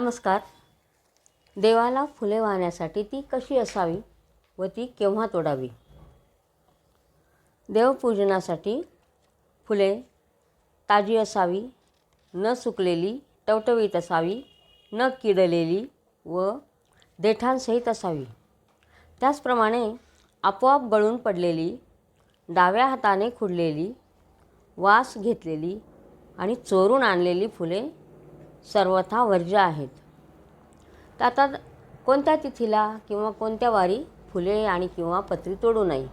नमस्कार. देवाला फुले वाहण्यासाठी ती कशी असावी व ती केव्हा तोडावी? देवपूजनासाठी फुले ताजी असावी न सुकलेली टवटवीत असावी न किडलेली व देठांसहित असावी. त्याचप्रमाणे आपोआप गळून पडलेली डाव्या हाताने खुडलेली वास घेतलेली आणि चोरून आणलेली फुले सर्वथा वर्ज्य आहेत. तर आता कोणत्या तिथीला किंवा कोणत्या वारी फुले आणि किंवा पत्री तोडू नये?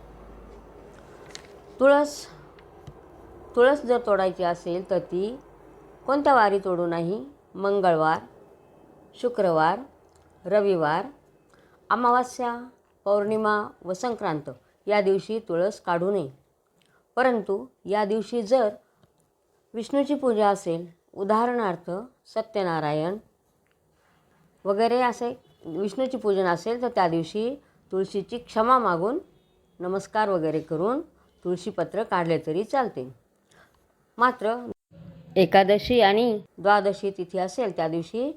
तुळस तुळस जर तोडायची असेल तर ती कोणत्या वारी तोडू नाही मंगळवार शुक्रवार रविवार अमावास्या पौर्णिमा व संक्रांत या दिवशी तुळस काढू नये. परंतु या दिवशी जर विष्णूची पूजा असेल उदाहरणार्थ सत्यनारायण वगैरे असे विष्णूची पूजन असेल तर त्या दिवशी तुळशीची क्षमा मागून नमस्कार वगैरे करून तुळशीपत्र काढले तरी चालते. मात्र एकादशी आणि द्वादशी तिथी असेल त्या दिवशी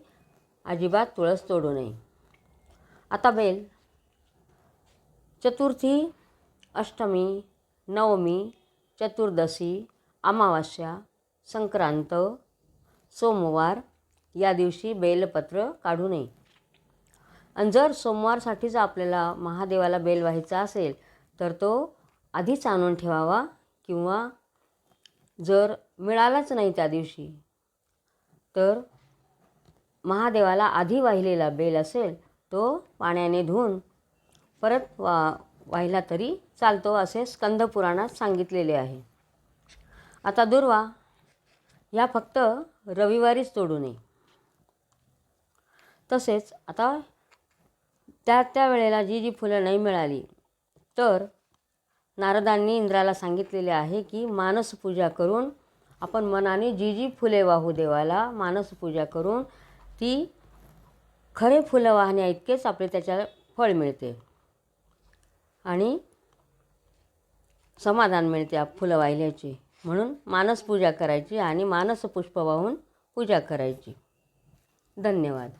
अजिबात तुळस तोडू नये. आता बेल. चतुर्थी अष्टमी नवमी चतुर्दशी अमावास्या संक्रांत सोमवार या दिवशी बेलपत्र काढू नये. आणि जर सोमवारसाठीच आपल्याला महादेवाला बेल व्हायचा असेल तर तो आधीच आणून ठेवावा किंवा जर मिळालाच नाही त्या दिवशी तर महादेवाला आधी वाहिलेला बेल असेल तो पाण्याने धुवून परत वा वाहिला तरी चालतो असे स्कंदपुराणात सांगितलेले आहे. आता दुर्वा ह्या फक्त रविवारीच तोडू नये. तसेच आता त्या त्या वेळेला जी जी फुलं नाही मिळाली तर नारदांनी इंद्राला सांगितलेले आहे की मानसपूजा करून आपण मनाने जी जी फुले वाहू देवाला मानसपूजा करून ती खरे फुलं वाहण्या इतकेच आपले त्याच्या फळ मिळते आणि समाधान मिळते आप फुलं वाहिल्याची. म्हणून मानस पूजा करायची आणि मानस पुष्प वाहून पूजा करायची. धन्यवाद.